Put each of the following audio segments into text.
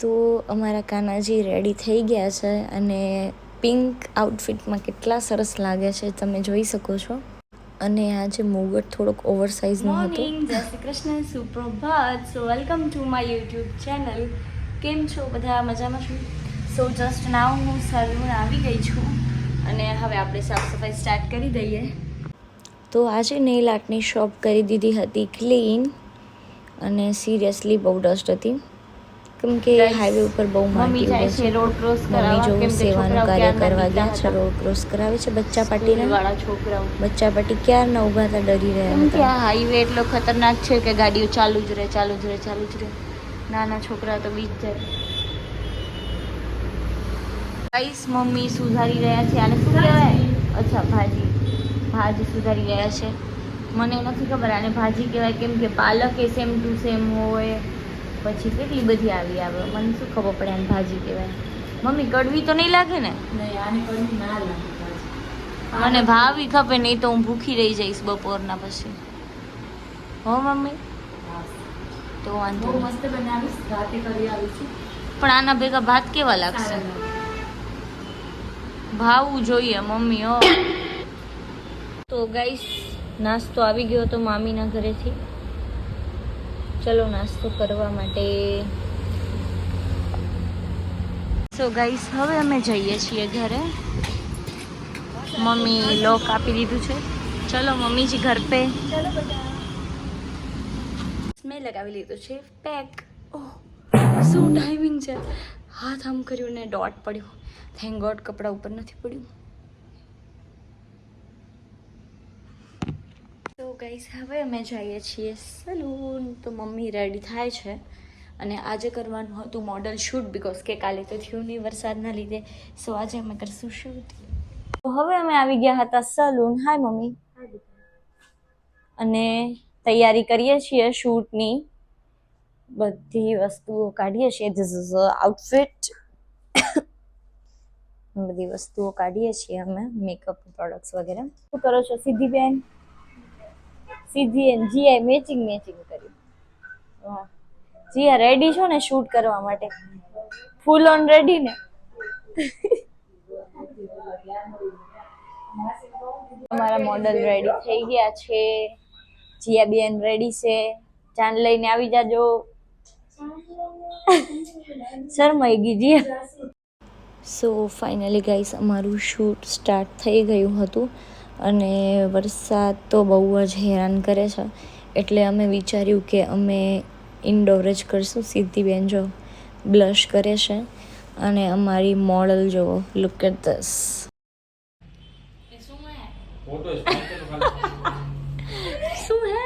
તો અમારા કાનાજી રેડી થઈ ગયા છે અને પિંક આઉટફિટમાં કેટલા સરસ લાગે છે તમે જોઈ શકો છો. અને આજે મુગટ થોડોક ઓવર સાઇઝનો હતો. જય Shri Krishna સુપ્રભાત. So welcome to my YouTube channel કેમ છો બધા? મજામાં છું? સો જસ્ટ નાવ હું સલૂન આવી ગઈ છું અને હવે આપણે સાફ સફાઈ સ્ટાર્ટ કરી દઈએ. તો આજે નેલ આર્ટની શોપ કરી દીધી હતી ક્લીન અને સિરિયસલી બહુ ડસ્ટ હતી. કેમ કે હાઈવે ઉપર બહુ મમ્મી માટી જાય છે રોડ ક્રોસ કરાવવા જો સેવાનું કાર્ય કરવા ગયા છે રોડ ક્રોસ કરાવે છે બચ્ચા. પાટીના? સ્કૂલવાળા છોકરાઓ. બચ્ચા પાટી ક્યારના ઊભા હતા ડરી રહ્યા હતા? હાઈવે એટલો ખતરનાક છે કે ગાડીઓ ચાલુ જ રહે ચાલુ જ રહે ચાલુ જ રહે. નાના છોકરા તો બીજ જાય. ગાઈસ મમ્મી સુધારી રહ્યા છે. આને શું કહેવાય? અચ્છા ભાજી. ભાજી સુધારી રહ્યા છે. મને નથી ખબર આને ભાજી કહેવાય કેમ કે પાલક એ સેમ ટુ સેમ હોય. પછી કેટલી બધી આવી આવે? મને શું ખબર પડે આને ભાજી કહેવાય? મમ્મી કડવી તો નહીં લાગે ને? મને ભાવી ખપે નહીં તો હું ભૂખી રહી જઈશ બપોરના પછી. હો મમ્મી? તો વાંધો નહીં. પણ આના ભેગા ભાત કેવા લાગશે? ભાવવું જોઈએ મમ્મી હો. તો ગાઈસ નાસ્તો આવી ગયો હતો મામીના ઘરેથી. ચલો નાસ્તો કરવા માટે. સો ગાઈસ હવે અમે જઈએ છીએ ઘરે. મમ્મી લોક આપી દીધું છે. ચલો મમ્મીજી ઘર પે. મેં લગાવી લીધું છે પેક. ઓહ શું ટાઈમિંગ છે? હાથ આમ કર્યું ને ડોટ પડ્યો. થેન્ક ગોડ કપડાં ઉપર નથી પડ્યું. ગાઈસ હવે અમે જઈએ છીએ સલૂન તો મમ્મી રેડી થાય છે. અને આજે કરવાનું હતું મોડલ શૂટ બિકોઝ કે કાલે તો થયું નહીં વરસાદના લીધે. સો આજે અમે કરશું શૂટ તો હવે અમે આવી ગયા હતા સલૂન હાય મમ્મી. અને તૈયારી કરીએ છીએ શૂટની બધી વસ્તુઓ કાઢીએ છીએ. ધીસ ઇઝ આઉટફિટ બધી વસ્તુઓ કાઢીએ છીએ અમે. મેકઅપ પ્રોડક્ટ્સ વગેરે. શું કરો છો સિદ્ધિ સિદ્ધિ એન જીઆઈ મેચિંગ મેચિંગ કર્યું. જીઆ રેડી છો ને શૂટ કરવા માટે? ફૂલ ઓન રેડી ને? અમારા મોડલ રેડી થઈ ગયા છે. જીયા બેન રેડી છે. જાન લઈને આવી જાજો. શરમાઈ ગઈ જીયા સો ફાઇનલી ગાઈસ અમારું શૂટ સ્ટાર્ટ થઈ ગયું હતું. અને વરસાદ તો બહુ જ હેરાન કરે છે. એટલે અમે વિચાર્યું કે અમે ઇન્ડોર જ કરીશું. સિદ્ધિબેન જો બ્લશ કરે છે અને અમારી મોડલ જો લુક એટ ધસ શું હે?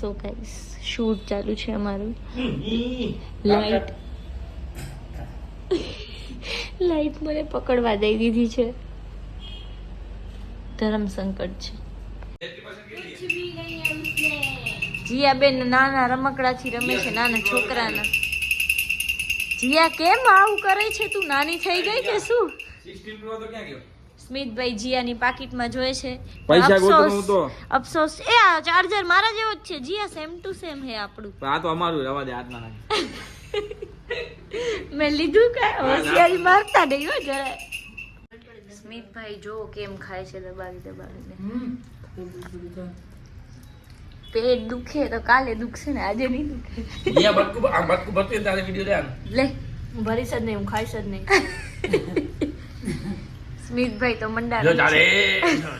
સો ગાઈસ શૂટ ચાલુ છે અમારું. લાઈટ લાઈટ મને પકડવા દઈ દીધી છે. ધર્મ સંકટ છે. જીયા બેન નાના રમકડાથી રમે છે નાના છોકરાના. જીયા કેમ આવું કરે છે? તું નાની થઈ ગઈ કે શું? 16 પ્રો તો ક્યાં ગયો સ્મિતભાઈ જીયાની પાકીટમાં જોઈએ છે. અફસોસ-. અફસોસ. એ આ ચાર્જર મારા જેવો જ છે. જીયા સેમ ટુ સેમ હે આપણું. આ તો અમારું રવા દે હાથમાં નાખી મેં લીધું કે હોશિયારી મારતા નહીં હો જરા સ્મિતભાઈ જો કેમ ખાય છે દબાવી દબાવીને. પેટ દુખે તો કાલે દુખશે ને આજે નહીં દુખે. યા બટકુ આ બટકુ બટકે તારે વિડિયો લે લે. હું ભરીશ જ નહીં હું ખાઈશ જ નહીં. સ્મિતભાઈ તો મંડા જો ચાલે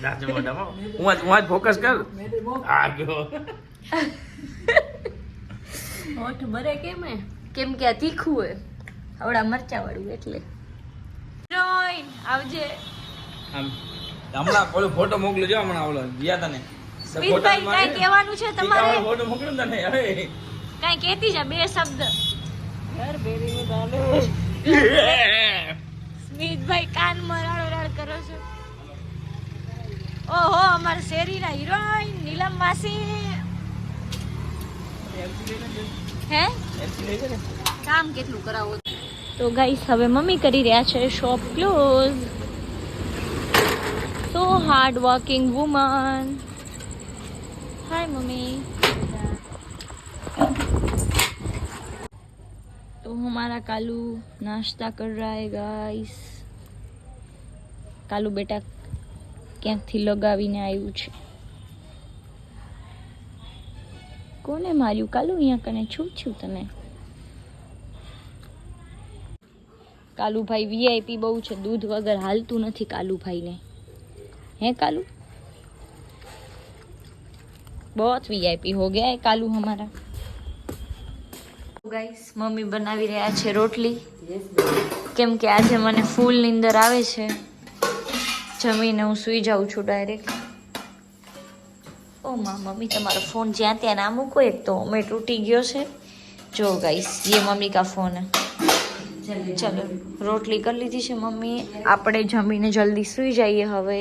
જાજે મોઢામાં હું આજ હું આજ ફોકસ કર? આ ગયો. ઓઠ ભરે કેમ હે કેમ કે આ તીખું હોય. આવડા મરચા વાળું એટલે. આવજે. હમણાં ઓલો ફોટો મોકલ્યો જો હમણાં ઓલો ગયા તને. સ્મિતભાઈ કાંઈ કહેવાનું છે તમારે? ફોટો મોકલ્યો તને? હવે કાંઈ કહેતી છે બે શબ્દ. ઘર બેરીનું ડાલો સ્મિતભાઈ કાનમાં મરાડો રાડ કરો છો. ઓહો અમારા શેરીના હિરોઈન નીલમ માસી. હે કામ કેટલું કરાવો તો ગાઈસ હવે મમ્મી કરી રહ્યા છે shop close so hard working woman hi mummy तो हमारा कालू नाश्ता कर रहा है गाइस કાલુ બેટા ક્યાંકથી લગાવીને આવ્યું છે કોને માર્યું? કાલુ અહીંયા કને છું છું તને કાલુભાઈ વીઆઈપી બહુ છે, દૂધ વગર હાલતું નથી કાલુભાઈને. હે કાલુ? બહુ વીઆઈપી હો ગયા કાલુ અમારા. ગાઈસ મમ્મી બનાવી રહ્યા છે રોટલી. કેમ કે આજે મને ફૂલ નીંદર આવે છે. જમીને હું સૂઈ જાઉં છું ડાયરેક્ટ ઓ માં મમ્મી તમારો ફોન જ્યાં ત્યાં ના મૂકો એક તો અમે તૂટી ગયો છે. જો ગાઈસ ये મમ્મી કા ફોન ચલો રોટલી કરી લીધી છે મમ્મી આપણે જમીને જલ્દી સૂઈ જઈએ હવે.